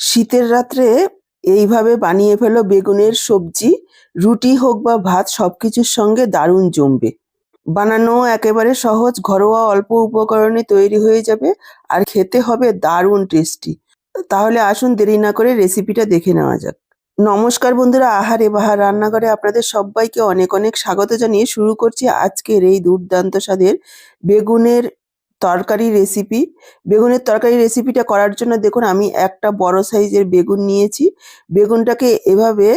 শীতের রাত্রে এইভাবে বানিয়ে ফেলো বেগুনের সবজি, রুটি হোক বা ভাত সব কিছুর সঙ্গে দারুণ জমবে। বানানো একেবারে সহজ, ঘরোয়া অল্প উপকরণে তৈরি হয়ে যাবে আর খেতে হবে দারুণ টেস্টি। তাহলে আসুন দেরি না করে রেসিপিটা দেখে নেওয়া যাক। নমস্কার বন্ধুরা, আহারে বাহার রান্নাঘরে আপনাদের সবাইকে অনেক অনেক স্বাগত জানিয়ে শুরু করছি আজকের এই দুর্দান্ত স্বাদের বেগুনের তরকারি রেসিপি বেগুনের তরকারি রেসিপিটা করার জন্য দেখুন আমি একটা বড় সাইজের বেগুন নিয়েছি। বেগুনটাকে এভাবে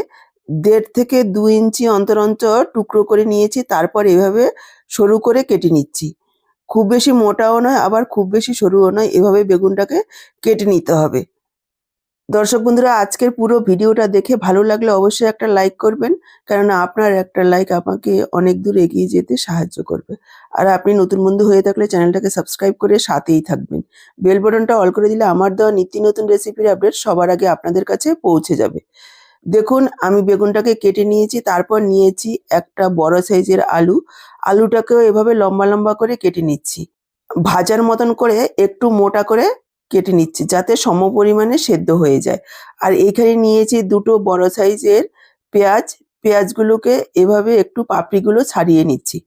দেড় থেকে দু ইঞ্চি অন্তর অন্তর টুকরো করে নিয়েছি, তারপর এভাবে সরু করে কেটে নিচ্ছি। খুব বেশি মোটাও নয়, আবার খুব বেশি সরুও নয়, এভাবে বেগুনটাকে কেটে নিতে হবে। দর্শক বন্ধুরা, আজকের পুরো ভিডিওটা দেখে ভালো লাগলে অবশ্যই একটা লাইক করবেন, কেননা আপনার একটা লাইক আমাকে অনেক দূর এগিয়ে যেতে সাহায্য করবে। আর আপনি নতুন বন্ধু হয়ে থাকলে চ্যানেলটাকে সাবস্ক্রাইব করে সাথেই থাকবেন। বেল বাটনটা অল করে দিলে আমার দেওয়া নিত্য নতুন রেসিপির আপডেট সবার আগে আপনাদের কাছে পৌঁছে যাবে। দেখুন, আমি বেগুনটাকে কেটে নিয়েছি, তারপর নিয়েছি একটা বড় সাইজের আলু। আলুটাকেও এভাবে লম্বা লম্বা করে কেটে নিচ্ছি। ভাজার মতন করে একটু মোটা করে কেটে নিচ্ছি যাতে সম পরিমাণে সেদ্ধ হয়ে যায়। আর এখানে নিয়েছি দুটো বড় সাইজের পেঁয়াজ। পেঁয়াজগুলোকে এভাবে একটু পাপড়িগুলো ছাড়িয়ে নিচ্ছি।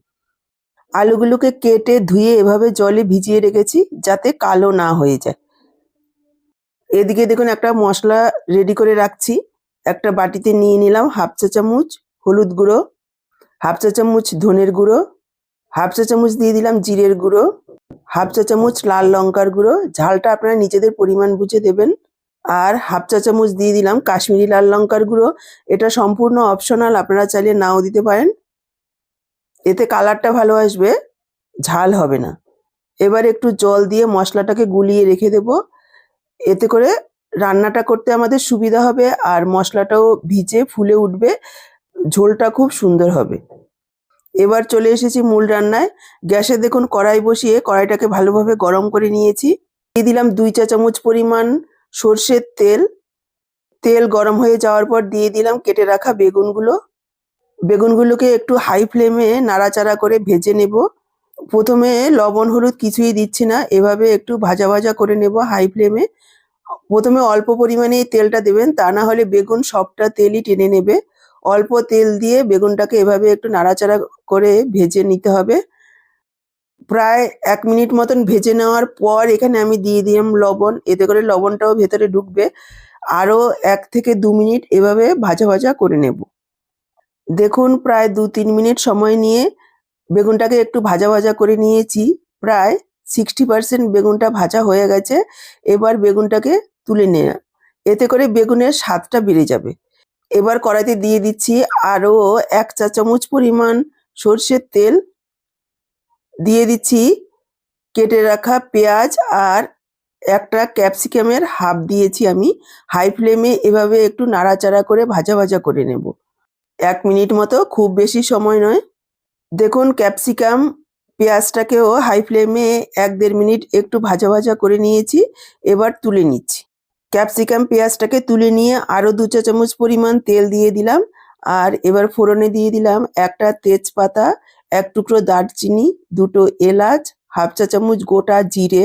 আলুগুলোকে কেটে ধুয়ে এভাবে জলে ভিজিয়ে রেখেছি যাতে কালো না হয়ে যায়। এদিকে দেখুন একটা মশলা রেডি করে রাখছি। একটা বাটিতে নিয়ে নিলাম হাফ চা চামচ হলুদ গুঁড়ো, হাফ চা চামচ ধনের গুঁড়ো হাফ চা চামচ দিয়ে দিলাম জিরের গুঁড়ো, হাফ চা চামচ লাল লঙ্কার গুঁড়ো, ঝালটা আপনারা নিজেদের পরিমাণ বুঝে দেবেন। আর হাফ চা চামচ দিয়ে দিলাম কাশ্মীরি লাল লঙ্কার গুঁড়ো, এটা সম্পূর্ণ অপশনাল আপনারা চাইলে নাও দিতে পারেন। এতে কালারটা ভালো আসবে, ঝাল হবে না। এবার একটু জল দিয়ে মশলাটাকে গুলিয়ে রেখে দেব। এতে করে রান্নাটা করতে আমাদের সুবিধা হবে আর মশলাটাও ভিজে, ফুলে উঠবে, ঝোলটা খুব সুন্দর হবে। এবার চলে এসেছি মূল রান্নায়। গ্যাসে দেখুন কড়াই বসিয়ে কড়াইটাকে ভালোভাবে গরম করে নিয়েছি। দিয়ে দিলাম দুই চা চামচ পরিমাণ সর্ষের তেল। তেল গরম হয়ে যাওয়ার পর দিয়ে দিলাম কেটে রাখা বেগুনগুলো। বেগুনগুলোকে একটু হাই ফ্লেমে নাড়াচাড়া করে ভেজে নেব। প্রথমে লবণ, হলুদ কিছুই দিচ্ছি না, এভাবে একটু ভাজা ভাজা করে নেব হাই ফ্লেমে। প্রথমে অল্প পরিমাণে তেলটা দেবেন, তা না হলে বেগুন সবটা তেলই টেনে নেবে। অল্প তেল দিয়ে বেগুনটাকে এভাবে একটু নাড়াচাড়া করে ভেজে নিতে হবে। প্রায় এক মিনিট মতন ভেজে নেওয়ার পর এখানে আমি দিয়ে দিলাম লবণ। এতে করে লবণটাও ভেতরে ঢুকবে। আরও এক থেকে দু মিনিট এভাবে ভাজা ভাজা করে নেব। দেখুন প্রায় দু তিন মিনিট সময় নিয়ে বেগুনটাকে একটু ভাজা ভাজা করে নিয়েছি। প্রায় সিক্সটি পার্সেন্ট বেগুনটা ভাজা হয়ে গেছে। এবার বেগুনটাকে তুলে নেওয়া এতে করে বেগুনের স্বাদটা বেড়ে যাবে। এবার কড়াইতে দিয়ে দিচ্ছি আরও এক চা চামচ পরিমাণ সর্ষের তেল। দিয়ে দিচ্ছি কেটে রাখা পেঁয়াজ আর একটা ক্যাপসিকামের হাফ দিয়েছি আমি। হাই ফ্লেমে এভাবে একটু নাড়াচাড়া করে ভাজা ভাজা করে নেব। এক মিনিট মতো খুব বেশি সময় নয়। দেখুন ক্যাপসিকাম পেঁয়াজটাকেও হাই ফ্লেমে এক দেড় মিনিট একটু ভাজা ভাজা করে নিয়েছি। এবার তুলে নিচ্ছি। ক্যাপসিকাম পেঁয়াজটাকে তুলে নিয়ে আরও দু চা চামচ পরিমাণ তেল দিয়ে দিলাম। আর এবার ফোড়নে দিয়ে দিলাম একটা তেজপাতা, এক টুকরো দারচিনি, দুটো এলাচ, হাফ চা চামচ গোটা জিরে,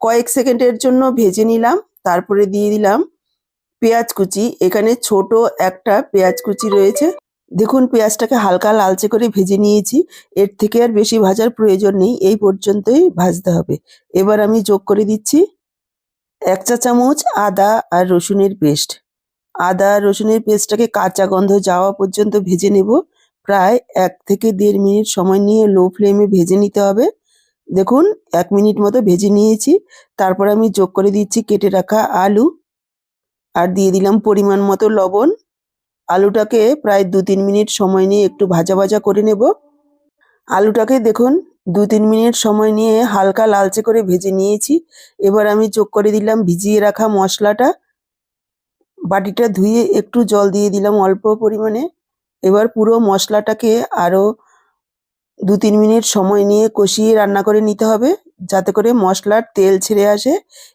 কয়েক সেকেন্ডের জন্য ভেজে নিলাম। তারপরে দিয়ে দিলাম পেঁয়াজ কুচি। এখানে ছোট একটা পেঁয়াজ কুচি রয়েছে। দেখুন, পেঁয়াজটাকে হালকা লালচে করে ভেজে নিয়েছি। এর থেকে আর বেশি ভাজার প্রয়োজন নেই। এই পর্যন্তই ভাজতে হবে। এবার আমি যোগ করে দিচ্ছি এক চা চামচ আদা আর রসুনের পেস্ট। আদা আর রসুনের পেস্টটাকে কাঁচা গন্ধ যাওয়া পর্যন্ত ভেজে নেব। প্রায় এক থেকে দেড় মিনিট সময় নিয়ে লো ফ্লেমে ভেজে নিতে হবে। দেখুন, এক মিনিট মতো ভেজে নিয়েছি। তারপর আমি যোগ করে দিচ্ছি কেটে রাখা আলু। আর দিয়ে দিলাম পরিমাণ মতো লবণ। আলুটাকে প্রায় দু তিন মিনিট সময় নিয়ে একটু ভাজা ভাজা করে নেব। আলুটাকে দেখুন দু তিন মিনিট সময় নিয়ে হালকা লালচে করে ভেজে নিয়েছি। এবার আমি যোগ করে দিলাম ভিজিয়ে রাখা মশলাটা। বাটিটা ধুয়ে একটু জল দিয়ে দিলাম অল্প পরিমাণে। এবার পুরো মশলাটাকে আরও দু তিন মিনিট সময় নিয়ে কষিয়ে রান্না করে নিতে হবে, যাতে করে মশলার তেল ছেড়ে আসে।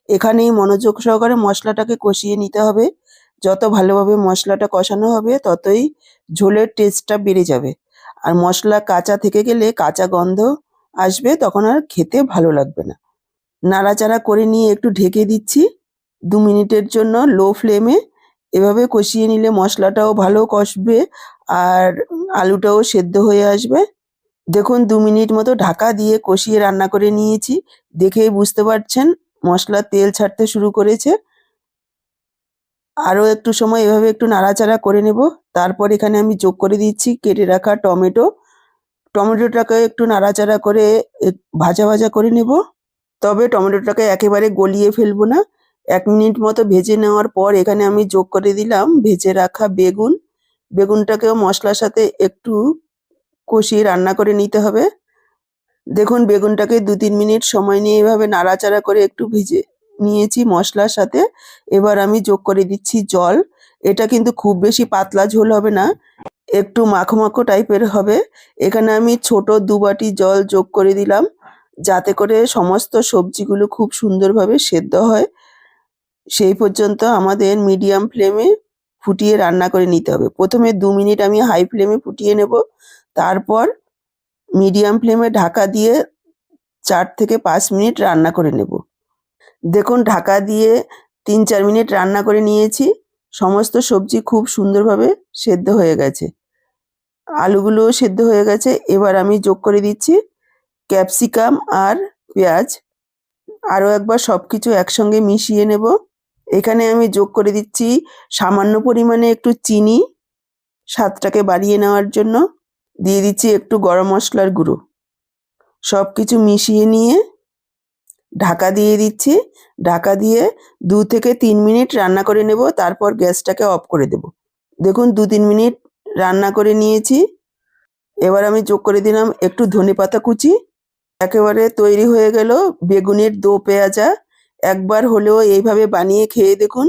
এখানেই মনোযোগ সহকারে মশলাটাকে কষিয়ে নিতে হবে। যত ভালোভাবে মশলাটা কষানো হবে, ততই ঝোলের টেস্টটা বেড়ে যাবে। আর মশলা কাঁচা থেকে গেলে কাঁচা গন্ধ আসবে তখন আর খেতে ভালো লাগবে না। নাড়াচাড়া করে নিয়ে একটু ঢেকে দিচ্ছি। দু মিনিটের জন্য লো ফ্লেমে এভাবে কষিয়ে নিলে মশলাটাও ভালো কষবে আর আলুটাও সেদ্ধ হয়ে আসবে। দেখুন দু মিনিট মতো ঢাকা দিয়ে কষিয়ে রান্না করে নিয়েছি। দেখেই বুঝতে পারছেন মশলা তেল ছাড়তে শুরু করেছে। আরও একটু সময় এভাবে একটু নাড়াচাড়া করে নেব। তারপর এখানে আমি যোগ করে দিচ্ছি কেটে রাখা টমেটো। টমেটোটাকে একটু নাড়াচাড়া করে ভাজা ভাজা করে নেব। তবে টমেটোটাকে একেবারে গলিয়ে ফেলব না। এক মিনিট মতো ভেজে নেওয়ার পর এখানে আমি যোগ করে দিলাম ভেজে রাখা বেগুন। বেগুনটাকেও মশলার সাথে একটু কষিয়ে রান্না করে নিতে হবে। দেখুন, বেগুনটাকে দু তিন মিনিট সময় নিয়ে এভাবে নাড়াচাড়া করে একটু ভেজে নিয়েছি মশলার সাথে। এবার আমি যোগ করে দিচ্ছি জল। এটা কিন্তু খুব বেশি পাতলা ঝোল হবে না। একটু মাখো মাখো টাইপের হবে। এখানে আমি ছোট দু বাটি জল যোগ করে দিলাম, যাতে করে সমস্ত সবজিগুলো খুব সুন্দরভাবে সেদ্ধ হয়। সেই পর্যন্ত আমাদের মিডিয়াম ফ্লেমে ফুটিয়ে রান্না করে নিতে হবে। প্রথমে দু মিনিট আমি হাই ফ্লেমে ফুটিয়ে নেব, তারপর মিডিয়াম ফ্লেমে ঢাকা দিয়ে চার থেকে পাঁচ মিনিট রান্না করে নেব। দেখুন, ঢাকা দিয়ে তিন চার মিনিট রান্না করে নিয়েছি। সমস্ত সবজি খুব সুন্দরভাবে সেদ্ধ হয়ে গেছে। আলুগুলোও সেদ্ধ হয়ে গেছে। এবার আমি যোগ করে দিচ্ছি ক্যাপসিকাম আর পেঁয়াজ। আরও একবার সব কিছু একসঙ্গে মিশিয়ে নেব। এখানে আমি যোগ করে দিচ্ছি সামান্য পরিমাণে একটু চিনি স্বাদটাকে বাড়িয়ে নেওয়ার জন্য। দিয়ে দিচ্ছি একটু গরম মশলার গুঁড়ো। সব কিছু মিশিয়ে নিয়ে ঢাকা দিয়ে দিচ্ছি। ঢাকা দিয়ে দু থেকে তিন মিনিট রান্না করে নেব, তারপর গ্যাসটাকে অফ করে দেব। দেখুন দু তিন মিনিট রান্না করে নিয়েছি। এবার আমি যোগ করে দিলাম একটু ধনেপাতা কুচি। একেবারে তৈরি হয়ে গেল বেগুনের দো পেঁয়াজা। একবার হলেও এইভাবে বানিয়ে খেয়ে দেখুন,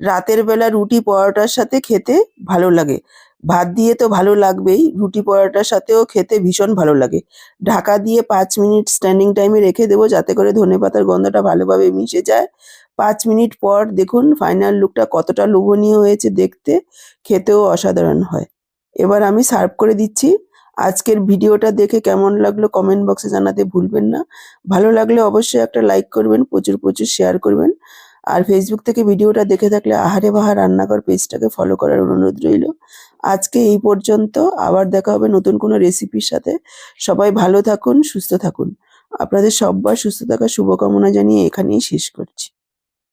রাতের বেলা রুটি পরোটার সাথে খেতে ভালো লাগে। ভাত দিয়ে তো ভালো লাগবেই, রুটি পরোটার সাথেও খেতে ভীষণ ভালো লাগে। ঢাকা দিয়ে পাঁচ মিনিট স্ট্যান্ডিং টাইমে রেখে দেবো যাতে করে ধনেপাতার গন্ধটা ভালোভাবে মিশে যায়। পাঁচ মিনিট পর দেখুন ফাইনাল লুকটা কতটা লোভনীয় হয়েছে দেখতে, খেতেও অসাধারণ হয়। এবার আমি সার্ভ করে দিচ্ছি। আজকের ভিডিওটা দেখে কেমন লাগল কমেন্ট বক্সে জানাতে ভুলবেন না। ভালো লাগলে অবশ্যই একটা লাইক করবেন, প্রচুর প্রচুর শেয়ার করবেন। আর ফেসবুক থেকে ভিডিওটা দেখে থাকলে আহারে বাহার রান্নাঘর পেজটাকে ফলো করার অনুরোধ রইল। আজকে এই পর্যন্ত, আবার দেখা হবে নতুন কোনো রেসিপির সাথে। সবাই ভালো থাকুন, সুস্থ থাকুন। আপনাদের সব্বার সুস্থ থাকার শুভকামনা জানিয়ে এখানেই শেষ করছি।